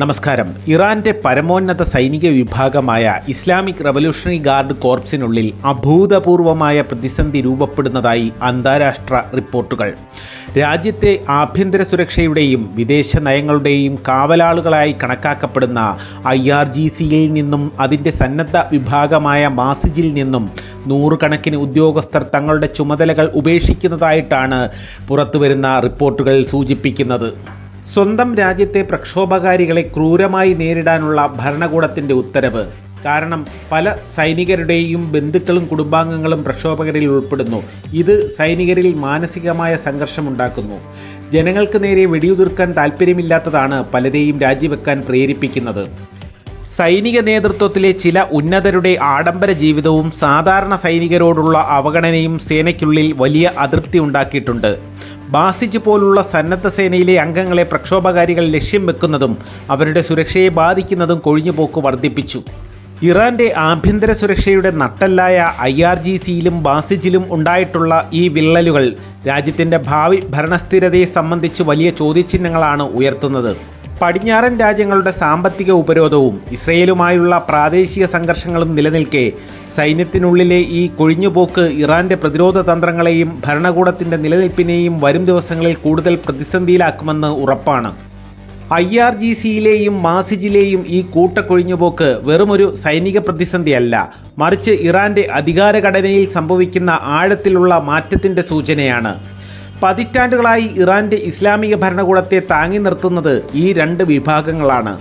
നമസ്കാരം. ഇറാന്റെ പരമോന്നത സൈനിക വിഭാഗമായ ഇസ്ലാമിക് റവല്യൂഷണറി ഗാർഡ് കോർപ്സിനുള്ളിൽ അഭൂതപൂർവമായ പ്രതിസന്ധി രൂപപ്പെടുന്നതായി അന്താരാഷ്ട്ര റിപ്പോർട്ടുകൾ. രാജ്യത്തെ ആഭ്യന്തര സുരക്ഷയുടെയും വിദേശ നയങ്ങളുടെയും കാവലാളുകളായി കണക്കാക്കപ്പെടുന്ന ഐ ആർ ജി സിയിൽ നിന്നും അതിന്റെ സന്നദ്ധ വിഭാഗമായ മാസിജിൽ നിന്നും നൂറുകണക്കിന് ഉദ്യോഗസ്ഥർ തങ്ങളുടെ ചുമതലകൾ ഉപേക്ഷിക്കുന്നതായിട്ടാണ് പുറത്തുവരുന്ന റിപ്പോർട്ടുകൾ സൂചിപ്പിക്കുന്നത്. സ്വന്തം രാജ്യത്തെ പ്രക്ഷോഭകാരികളെ ക്രൂരമായി നേരിടാനുള്ള ഭരണകൂടത്തിന്റെ ഉത്തരവ്. കാരണം പല സൈനികരുടെയും ബന്ധുക്കളും കുടുംബാംഗങ്ങളും പ്രക്ഷോഭകരിൽ ഉൾപ്പെടുന്നു. ഇത് സൈനികരിൽ മാനസികമായ സംഘർഷമുണ്ടാക്കുന്നു ജനങ്ങൾക്ക് നേരെ വെടിയുതിർക്കാൻ താല്പര്യമില്ലാത്തതാണ് പലരെയും രാജിവെക്കാൻ പ്രേരിപ്പിക്കുന്നത്. സൈനിക നേതൃത്വത്തിലെ ചില ഉന്നതരുടെ ആഡംബര ജീവിതവും സാധാരണ സൈനികരോടുള്ള അവഗണനയും സേനയ്ക്കുള്ളിൽ വലിയ അതൃപ്തി ഉണ്ടാക്കിയിട്ടുണ്ട്. ബാസിജ് പോലുള്ള സന്നദ്ധ സേനയിലെ അംഗങ്ങളെ പ്രക്ഷോഭകാരികൾ ലക്ഷ്യം വെക്കുന്നതും അവരുടെ സുരക്ഷയെ ബാധിക്കുന്നതും കൊഴിഞ്ഞുപോക്ക് വർദ്ധിപ്പിച്ചു. ഇറാന്റെ ആഭ്യന്തര സുരക്ഷയുടെ നട്ടല്ലായ ഐ ആർ ജി സിയിലും ബാസിജിലും ഉണ്ടായിട്ടുള്ള ഈ വിള്ളലുകൾ രാജ്യത്തിന്റെ ഭാവി ഭരണസ്ഥിരതയെ സംബന്ധിച്ച് വലിയ ചോദ്യചിഹ്നങ്ങളാണ് ഉയർത്തുന്നത്. പടിഞ്ഞാറൻ രാജ്യങ്ങളുടെ സാമ്പത്തിക ഉപരോധവും ഇസ്രയേലുമായുള്ള പ്രാദേശിക സംഘർഷങ്ങളും നിലനിൽക്കെ സൈന്യത്തിനുള്ളിലെ ഈ കൊഴിഞ്ഞുപോക്ക് ഇറാന്റെ പ്രതിരോധ തന്ത്രങ്ങളെയും ഭരണകൂടത്തിന്റെ നിലനിൽപ്പിനെയും വരും ദിവസങ്ങളിൽ കൂടുതൽ പ്രതിസന്ധിയിലാക്കുമെന്ന് ഉറപ്പാണ്. ഐ ആർ ജി സിയിലെയും മാസിജിലെയും ഈ കൂട്ടക്കൊഴിഞ്ഞുപോക്ക് വെറുമൊരു സൈനിക പ്രതിസന്ധിയല്ല മറിച്ച് ഇറാന്റെ അധികാരഘടനയിൽ സംഭവിക്കുന്ന ആഴത്തിലുള്ള മാറ്റത്തിന്റെ സൂചനയാണ്. പതിറ്റാണ്ടുകളായി ഇറാന്റെ ഇസ്ലാമിക ഭരണകൂടത്തെ താങ്ങി നിർത്തുന്നത് ഈ രണ്ട് വിഭാഗങ്ങളാണ്.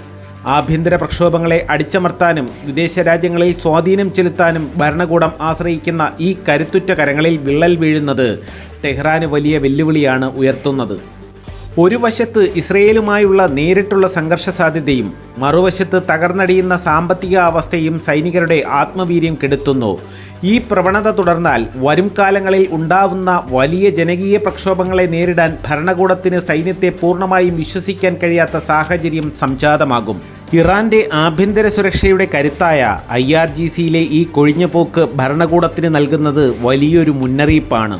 ആഭ്യന്തര പ്രക്ഷോഭങ്ങളെ അടിച്ചമർത്താനും വിദേശ രാജ്യങ്ങളിൽ സ്വാധീനം ചെലുത്താനും ഭരണകൂടം ആശ്രയിക്കുന്ന ഈ കരുത്തുറ്റ കരങ്ങളിൽ വിള്ളൽ വീഴുന്നത് ടെഹ്റാന് വലിയ വെല്ലുവിളിയാണ് ഉയർത്തുന്നത്. ഒരു വശത്ത് ഇസ്രയേലുമായുള്ള നേരിട്ടുള്ള സംഘർഷ സാധ്യതയും മറുവശത്ത് തകർന്നടിയുന്ന സാമ്പത്തിക അവസ്ഥയും സൈനികരുടെ ആത്മവീര്യം കെടുത്തുന്നു. ഈ പ്രവണത തുടർന്നാൽ വരും കാലങ്ങളിൽ ഉണ്ടാവുന്ന വലിയ ജനകീയ പ്രക്ഷോഭങ്ങളെ നേരിടാൻ ഭരണകൂടത്തിന് സൈന്യത്തെ പൂർണമായും വിശ്വസിക്കാൻ കഴിയാത്ത സാഹചര്യം സംജാതമാകും. ഇറാന്റെ ആഭ്യന്തര സുരക്ഷയുടെ കരുത്തായ ഐ ആർ ജി സിയിലെ ഈ കൊഴിഞ്ഞുപോക്ക് ഭരണകൂടത്തിന് നൽകുന്നത് വലിയൊരു മുന്നറിയിപ്പാണ്.